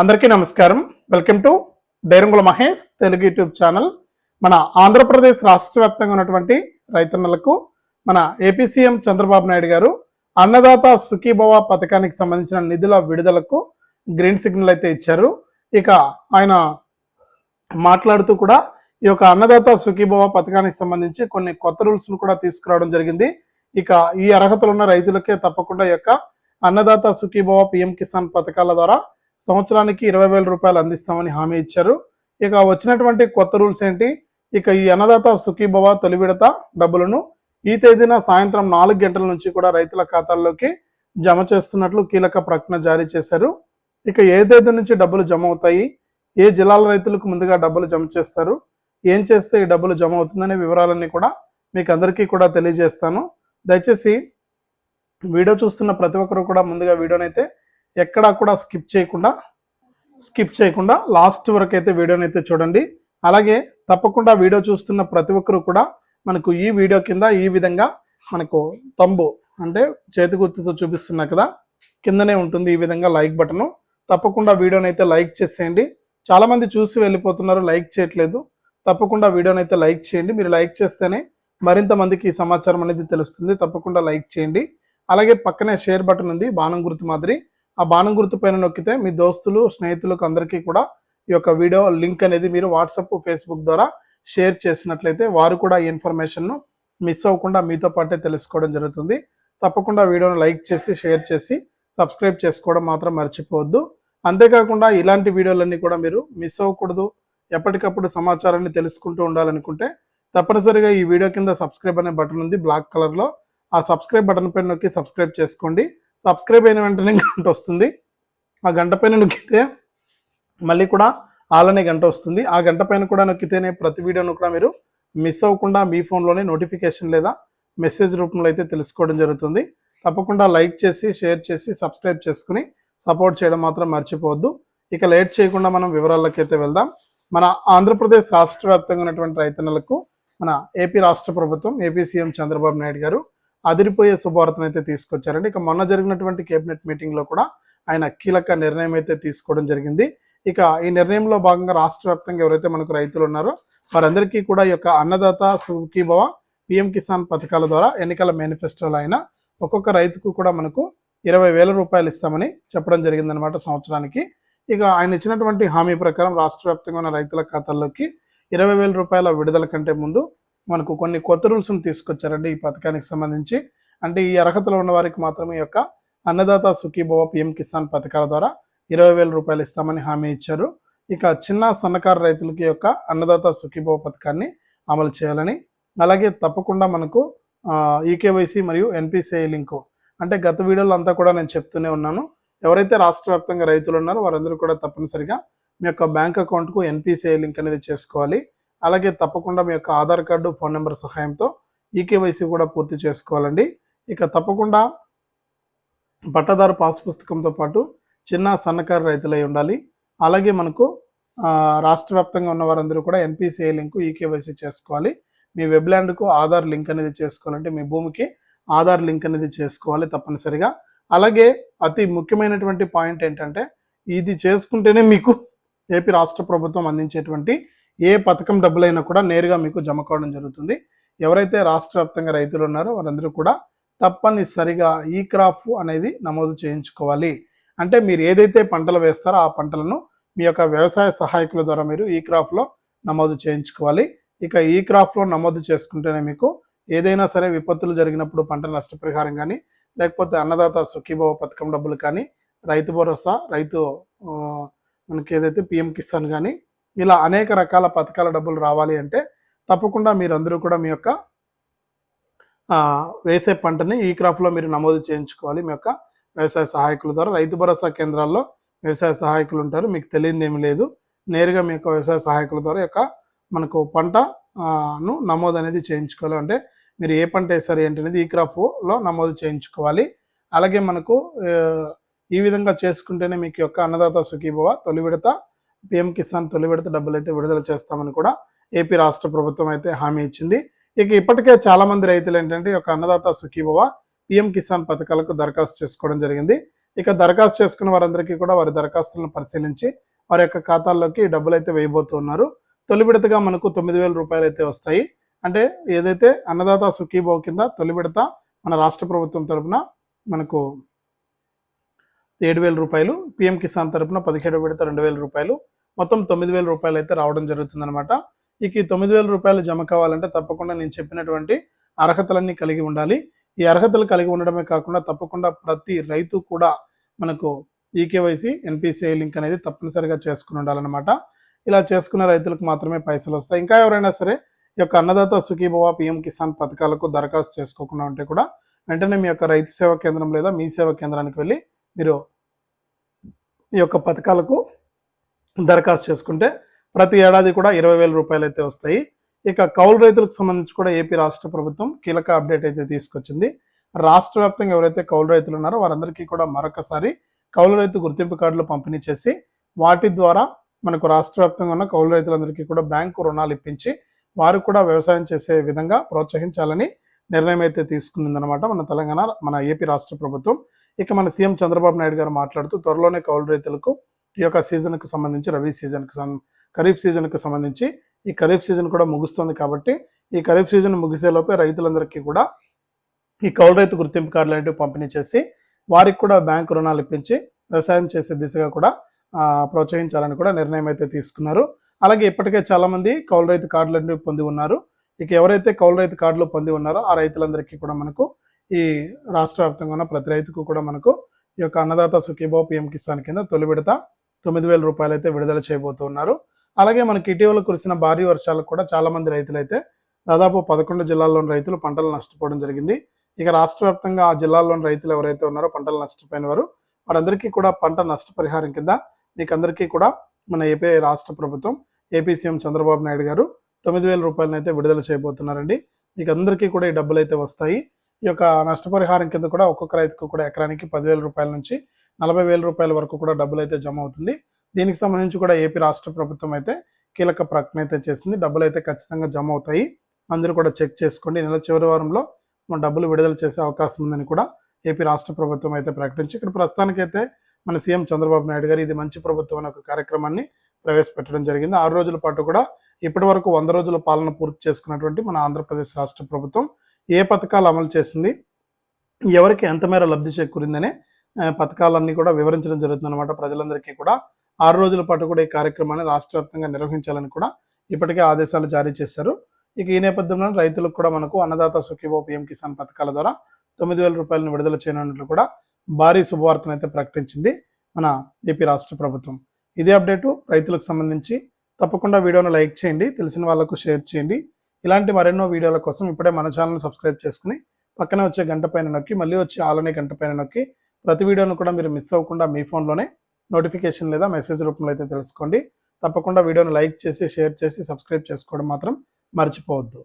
అందరికీ నమస్కారం. Welcome to Dairangula Mahesh Telugu YouTube channel. మన ఆంధ్రప్రదేశ్ రాష్ట్ర వ్యాప్తంగా ఉన్నటువంటి రైతన్నలకు మన ఏపీ సీఎం చంద్రబాబు నాయుడు గారు అన్నదాత సుఖీభవ పథకానికి సంబంధించిన నిధుల విడుదలకు గ్రీన్ సిగ్నల్ అయితే ఇచ్చారు. ఇక ఆయన మాట్లాడుతూ కూడా ఈ యొక్క అన్నదాత సుఖీభవ పథకానికి సంబంధించి కొన్ని కొత్త రూల్స్ను కూడా తీసుకురావడం జరిగింది. ఇక ఈ అర్హతలు ఉన్న రైతులకే తప్పకుండా ఈ యొక్క అన్నదాత సుఖీభవ పిఎం కిసాన్ పథకాల ద్వారా సంవత్సరానికి ఇరవై వేల రూపాయలు అందిస్తామని హామీ ఇచ్చారు. ఇక వచ్చినటువంటి కొత్త రూల్స్ ఏంటి? ఇక ఈ అన్నదాత సుఖీభవ తొలి విడత డబ్బులను ఈ తేదీన సాయంత్రం నాలుగు గంటల నుంచి కూడా రైతుల ఖాతాల్లోకి జమ చేస్తున్నట్లు కీలక ప్రకటన జారీ చేశారు. ఇక ఏ తేదీ నుంచి డబ్బులు జమ అవుతాయి? ఏ జిల్లాల రైతులకు ముందుగా డబ్బులు జమ చేస్తారు? ఏం చేస్తే ఈ డబ్బులు జమ అవుతుందనే వివరాలన్నీ కూడా మీకు అందరికీ కూడా తెలియజేస్తాను. దయచేసి వీడియో చూస్తున్న ప్రతి ఒక్కరు కూడా ముందుగా వీడియోనైతే ఎక్కడా కూడా స్కిప్ చేయకుండా స్కిప్ చేయకుండా లాస్ట్ వరకు అయితే వీడియోనైతే చూడండి. అలాగే తప్పకుండా వీడియో చూస్తున్న ప్రతి ఒక్కరు కూడా మనకు ఈ వీడియో కింద ఈ విధంగా మనకు తంబు అంటే చేతి గుర్తుతో చూపిస్తున్నా కదా కిందనే ఉంటుంది ఈ విధంగా లైక్ బటను. తప్పకుండా వీడియోని అయితే లైక్ చేసేయండి. చాలామంది చూసి వెళ్ళిపోతున్నారు లైక్ చేయట్లేదు. తప్పకుండా వీడియోని అయితే లైక్ చేయండి. మీరు లైక్ చేస్తేనే మరింత మందికి ఈ సమాచారం అనేది తెలుస్తుంది. తప్పకుండా లైక్ చేయండి. అలాగే పక్కనే షేర్ బటన్ ఉంది బాణం గుర్తు మాదిరి. ఆ బాణం గుర్తు పైన నొక్కితే మీ దోస్తులు స్నేహితులకు అందరికీ కూడా ఈ యొక్క వీడియో లింక్ అనేది మీరు వాట్సాప్ ఫేస్బుక్ ద్వారా షేర్ చేసినట్లయితే వారు కూడా ఈ ఇన్ఫర్మేషన్ను మిస్ అవ్వకుండా మీతో పాటే తెలుసుకోవడం జరుగుతుంది. తప్పకుండా వీడియోను లైక్ చేసి షేర్ చేసి సబ్స్క్రైబ్ చేసుకోవడం మాత్రం మర్చిపోవద్దు. అంతేకాకుండా ఇలాంటి వీడియోలన్నీ కూడా మీరు మిస్ అవ్వకూడదు. ఎప్పటికప్పుడు సమాచారాన్ని తెలుసుకుంటూ ఉండాలనుకుంటే తప్పనిసరిగా ఈ వీడియో కింద సబ్స్క్రైబ్ అనే బటన్ ఉంది బ్లాక్ కలర్లో. ఆ సబ్స్క్రైబ్ బటన్ పైన నొక్కి సబ్స్క్రైబ్ చేసుకోండి. సబ్స్క్రైబ్ అయిన వెంటనే గంట వస్తుంది. ఆ గంట పైన నొక్కితే మళ్ళీ కూడా ఆల్ అనే గంట వస్తుంది. ఆ గంట పైన కూడా నొక్కితేనే ప్రతి వీడియోను కూడా మీరు మిస్ అవ్వకుండా మీ ఫోన్లోనే నోటిఫికేషన్ లేదా మెసేజ్ రూపంలో అయితే తెలుసుకోవడం జరుగుతుంది. తప్పకుండా లైక్ చేసి షేర్ చేసి సబ్స్క్రైబ్ చేసుకుని సపోర్ట్ చేయడం మాత్రం మర్చిపోవద్దు. ఇక లేట్ చేయకుండా మనం వివరాల్లోకి అయితే వెళ్దాం. మన ఆంధ్రప్రదేశ్ రాష్ట్ర వ్యాప్తంగా ఉన్నటువంటి రైతన్నలకు మన ఏపీ రాష్ట్ర ప్రభుత్వం ఏపీ సీఎం చంద్రబాబు నాయుడు గారు అదిరిపోయే శుభవార్తను అయితే తీసుకొచ్చారండి. ఇక మొన్న జరిగినటువంటి కేబినెట్ మీటింగ్లో కూడా ఆయన కీలక నిర్ణయం అయితే తీసుకోవడం జరిగింది. ఇక ఈ నిర్ణయంలో భాగంగా రాష్ట్ర వ్యాప్తంగా ఎవరైతే మనకు రైతులు ఉన్నారో వారందరికీ కూడా ఈ యొక్క అన్నదాత సుఖీభవ పిఎం కిసాన్ పథకాల ద్వారా ఎన్నికల మేనిఫెస్టోలో అయినా ఒక్కొక్క రైతుకు కూడా మనకు ఇరవై వేల రూపాయలు ఇస్తామని చెప్పడం జరిగిందనమాట సంవత్సరానికి. ఇక ఆయన ఇచ్చినటువంటి హామీ ప్రకారం రాష్ట్ర వ్యాప్తంగా ఉన్న రైతుల ఖాతాల్లోకి ఇరవై వేల రూపాయల విడుదల కంటే ముందు మనకు కొన్ని కొత్త రూల్స్ను తీసుకొచ్చారండి ఈ పథకానికి సంబంధించి. అంటే ఈ అర్హతలో ఉన్న వారికి మాత్రమే ఈ యొక్క అన్నదాత సుఖీభవ పిఎం కిసాన్ పథకాల ద్వారా ఇరవై వేల రూపాయలు ఇస్తామని హామీ ఇచ్చారు. ఇక చిన్న సన్నకారు రైతులకి యొక్క అన్నదాత సుఖీభవ పథకాన్ని అమలు చేయాలని అలాగే తప్పకుండా మనకు ఈకేవైసీ మరియు ఎన్పిసిఐ లింకు అంటే గత వీడియోలో అంతా కూడా నేను చెప్తూనే ఉన్నాను. ఎవరైతే రాష్ట్ర వ్యాప్తంగా రైతులు ఉన్నారో వారందరూ కూడా తప్పనిసరిగా మీ యొక్క బ్యాంక్ అకౌంట్కు ఎన్పిసిఐ లింక్ అనేది చేసుకోవాలి. అలాగే తప్పకుండా మీ యొక్క ఆధార్ కార్డు ఫోన్ నెంబర్ సహాయంతో ఈకేవైసీ కూడా పూర్తి చేసుకోవాలండి. ఇక తప్పకుండా పట్టదారు పాస్ పుస్తకంతో పాటు చిన్న సన్నకారు రైతులై ఉండాలి. అలాగే మనకు రాష్ట్ర వ్యాప్తంగా ఉన్న వారందరూ కూడా ఎన్పిసిఐ లింకు ఈకేవైసీ చేసుకోవాలి. మీ వెబ్ల్యాండ్కు ఆధార్ లింక్ అనేది చేసుకోవాలంటే మీ భూమికి ఆధార్ లింక్ అనేది చేసుకోవాలి తప్పనిసరిగా. అలాగే అతి ముఖ్యమైనటువంటి పాయింట్ ఏంటంటే ఇది చేసుకుంటేనే మీకు ఏపీ రాష్ట్ర ప్రభుత్వం అందించేటువంటి ఏ పథకం డబ్బులైనా కూడా నేరుగా మీకు జమ కావడం జరుగుతుంది. ఎవరైతే రాష్ట్ర వ్యాప్తంగా రైతులు ఉన్నారో వారందరూ కూడా తప్పనిసరిగా ఈ క్రాప్ అనేది నమోదు చేయించుకోవాలి. అంటే మీరు ఏదైతే పంటలు వేస్తారో ఆ పంటలను మీ యొక్క వ్యవసాయ సహాయకుల ద్వారా మీరు ఈ క్రాప్లో నమోదు చేయించుకోవాలి. ఇక ఈ క్రాప్లో నమోదు చేసుకుంటేనే మీకు ఏదైనా సరే విపత్తులు జరిగినప్పుడు పంట నష్టపరిహారం కానీ లేకపోతే అన్నదాత సుఖీభవ పథకం డబ్బులు కానీ రైతు భరోసా రైతు మనకి ఏదైతే పిఎం కిసాన్ కానీ ఇలా అనేక రకాల పథకాల డబ్బులు రావాలి అంటే తప్పకుండా మీరందరూ కూడా మీ యొక్క వేసే పంటని ఈ క్రాప్లో మీరు నమోదు చేయించుకోవాలి. మీ యొక్క వ్యవసాయ సహాయకుల ద్వారా రైతు భరోసా కేంద్రాల్లో వ్యవసాయ సహాయకులు ఉంటారు. మీకు తెలియదు ఏమి లేదు. నేరుగా మీ యొక్క వ్యవసాయ సహాయకుల ద్వారా యొక్క మనకు పంటను నమోదు అనేది చేయించుకోవాలి. అంటే మీరు ఏ పంట వేసారు ఏంటి అనేది ఈ క్రాప్లో నమోదు చేయించుకోవాలి. అలాగే మనకు ఈ విధంగా చేసుకుంటేనే మీకు యొక్క అన్నదాత సుఖీభవ తొలి విడత పిఎం కిసాన్ తొలి విడత డబ్బులు అయితే విడుదల చేస్తామని కూడా ఏపీ రాష్ట్ర ప్రభుత్వం అయితే హామీ ఇచ్చింది. ఇక ఇప్పటికే చాలా మంది రైతులు ఏంటంటే ఒక అన్నదాత సుఖీభవ పిఎం కిసాన్ పథకాలకు దరఖాస్తు చేసుకోవడం జరిగింది. ఇక దరఖాస్తు చేసుకున్న వారందరికీ కూడా వారి దరఖాస్తులను పరిశీలించి వారి యొక్క ఖాతాల్లోకి డబ్బులు అయితే వేయబోతున్నారు. తొలి విడతగా మనకు తొమ్మిది వేల రూపాయలు అయితే వస్తాయి. అంటే ఏదైతే అన్నదాత సుఖీభవ కింద తొలి విడత మన రాష్ట్ర ప్రభుత్వం తరపున మనకు ఏడు వేల రూపాయలు పిఎం కిసాన్ తరపున పదిహేడు విడత రెండు వేల రూపాయలు మొత్తం తొమ్మిది వేల రూపాయలు అయితే రావడం జరుగుతుందన్నమాట. ఇక ఈ తొమ్మిది వేల రూపాయలు జమ కావాలంటే తప్పకుండా నేను చెప్పినటువంటి అర్హతలన్నీ కలిగి ఉండాలి. ఈ అర్హతలు కలిగి ఉండడమే కాకుండా తప్పకుండా ప్రతి రైతు కూడా మనకు ఈకేవైసీ ఎన్పిసిఐ లింక్ అనేది తప్పనిసరిగా చేసుకుని ఉండాలన్నమాట. ఇలా చేసుకున్న రైతులకు మాత్రమే పైసలు వస్తాయి. ఇంకా ఎవరైనా సరే ఈ యొక్క అన్నదాత సుఖీభవ పిఎం కిసాన్ పథకాలకు దరఖాస్తు చేసుకోకుండా ఉంటే కూడా వెంటనే మీ యొక్క రైతు సేవా కేంద్రం లేదా మీ సేవా కేంద్రానికి వెళ్ళి మీరు ఈ యొక్క పథకాలకు దరఖాస్తు చేసుకుంటే ప్రతి ఏడాది కూడా ఇరవై వేల రూపాయలు అయితే వస్తాయి. ఇక కౌలు రైతులకు సంబంధించి కూడా ఏపీ రాష్ట్ర ప్రభుత్వం కీలక అప్డేట్ అయితే తీసుకొచ్చింది. రాష్ట్ర వ్యాప్తంగా ఎవరైతే కౌలు రైతులు ఉన్నారో వారందరికీ కూడా మరొకసారి కౌలు రైతు గుర్తింపు కార్డులు పంపిణీ చేసి వాటి ద్వారా మనకు రాష్ట్ర వ్యాప్తంగా ఉన్న కౌలు రైతులందరికీ కూడా బ్యాంకు రుణాలు ఇప్పించి వారు కూడా వ్యవసాయం చేసే విధంగా ప్రోత్సహించాలని నిర్ణయం అయితే తీసుకుందనమాట మన తెలంగాణ మన ఏపీ రాష్ట్ర ప్రభుత్వం. ఇక మన సీఎం చంద్రబాబు నాయుడు గారు మాట్లాడుతూ త్వరలోనే కౌలు రైతులకు ఈ యొక్క సీజన్కు సంబంధించి రబీ సీజన్కు ఖరీఫ్ సీజన్కు సంబంధించి ఈ ఖరీఫ్ సీజన్ కూడా ముగుస్తుంది కాబట్టి ఈ ఖరీఫ్ సీజన్ ముగిసేలోపే రైతులందరికీ కూడా ఈ కౌలు రైతు గుర్తింపు కార్డులు అనేవి పంపిణీ చేసి వారికి కూడా బ్యాంకు రుణాలు ఇప్పించి వ్యవసాయం చేసే దిశగా కూడా ప్రోత్సహించాలని కూడా నిర్ణయం అయితే తీసుకున్నారు. అలాగే ఇప్పటికే చాలామంది కౌలు రైతు కార్డులు అనేవి పొంది ఉన్నారు. ఇక ఎవరైతే కౌలు రైతు కార్డులు పొంది ఉన్నారో ఆ రైతులందరికీ కూడా మనకు ఈ రాష్ట్ర వ్యాప్తంగా ఉన్న ప్రతి రైతుకు కూడా మనకు ఈ యొక్క అన్నదాత సుఖీభావ పిఎం కిసాన్ కింద తొలి విడత తొమ్మిది వేల రూపాయలు అయితే విడుదల చేయబోతున్నారు. అలాగే మనకి ఇటీవల కురిసిన భారీ వర్షాలకు కూడా చాలామంది రైతులైతే రైతులు అయితే దాదాపు పదకొండు జిల్లాల్లోని రైతులు పంటలు నష్టపోవడం జరిగింది. ఇక రాష్ట్ర వ్యాప్తంగా ఆ జిల్లాల్లోని రైతులు ఎవరైతే ఉన్నారో పంటలు నష్టపోయిన వారు వారందరికీ కూడా పంట నష్టపరిహారం కింద మీకందరికీ కూడా మన ఏపీ రాష్ట్ర ప్రభుత్వం ఏపీ సీఎం చంద్రబాబు నాయుడు గారు తొమ్మిది వేల రూపాయలను అయితే విడుదల చేయబోతున్నారండి. మీకు అందరికీ కూడా ఈ డబ్బులు అయితే వస్తాయి. ఈ యొక్క నష్టపరిహారం కింద కూడా ఒక్కొక్క రైతుకు కూడా ఎకరానికి పదివేల రూపాయల నుంచి నలభై వేల రూపాయల వరకు కూడా డబ్బులు అయితే జమ అవుతుంది. దీనికి సంబంధించి కూడా ఏపీ రాష్ట్ర ప్రభుత్వం అయితే కీలక ప్రకటన అయితే చేసింది. డబ్బులు అయితే ఖచ్చితంగా జమ అవుతాయి. అందరూ కూడా చెక్ చేసుకోండి. నెల చివరి వారంలో మన డబ్బులు విడుదల చేసే అవకాశం ఉందని కూడా ఏపీ రాష్ట్ర ప్రభుత్వం అయితే ప్రకటించి ఇక్కడ ప్రస్తుతానికైతే మన సీఎం చంద్రబాబు నాయుడు గారు ఇది మంచి ప్రభుత్వం అనే ఒక కార్యక్రమాన్ని ప్రవేశపెట్టడం జరిగింది. ఆరు రోజుల పాటు కూడా ఇప్పటి వరకు వంద రోజుల పాలన పూర్తి చేసుకున్నటువంటి మన ఆంధ్రప్రదేశ్ రాష్ట్ర ప్రభుత్వం ఏ పథకాలు అమలు చేసింది ఎవరికి ఎంత మేర లబ్ధి చేకూరిందనే పథకాలన్నీ కూడా వివరించడం జరుగుతుంది అనమాట ప్రజలందరికీ కూడా. ఆరు రోజుల పాటు కూడా ఈ కార్యక్రమాన్ని రాష్ట్ర వ్యాప్తంగా నిర్వహించాలని కూడా ఇప్పటికే ఆదేశాలు జారీ చేశారు. ఇక ఈ నేపథ్యంలో రైతులకు కూడా మనకు అన్నదాత సుఖీభో పిఎం కిసాన్ పథకాల ద్వారా తొమ్మిది వేల రూపాయలను విడుదల చేయనున్నట్లు కూడా భారీ శుభవార్తను అయితే ప్రకటించింది మన ఏపీ రాష్ట్ర ప్రభుత్వం. ఇదే అప్డేటు రైతులకు సంబంధించి తప్పకుండా వీడియోను లైక్ చేయండి తెలిసిన వాళ్ళకు షేర్ చేయండి. ఇలాంటి మరెన్నో వీడియోల కోసం ఇప్పుడే మన ఛానల్ సబ్స్క్రైబ్ చేసుకుని పక్కనే వచ్చే గంట పైన నొక్కి మళ్ళీ వచ్చే ఆలనే గంట పైన నొక్కి ప్రతి వీడియోను కూడా మీరు మిస్ అవ్వకుండా మీ ఫోన్లోనే నోటిఫికేషన్ లేదా మెసేజ్ రూపంలో అయితే తెలుసుకోండి. తప్పకుండా వీడియోను లైక్ చేసి షేర్ చేసి సబ్స్క్రైబ్ చేసుకోవడం మాత్రం మర్చిపోవద్దు.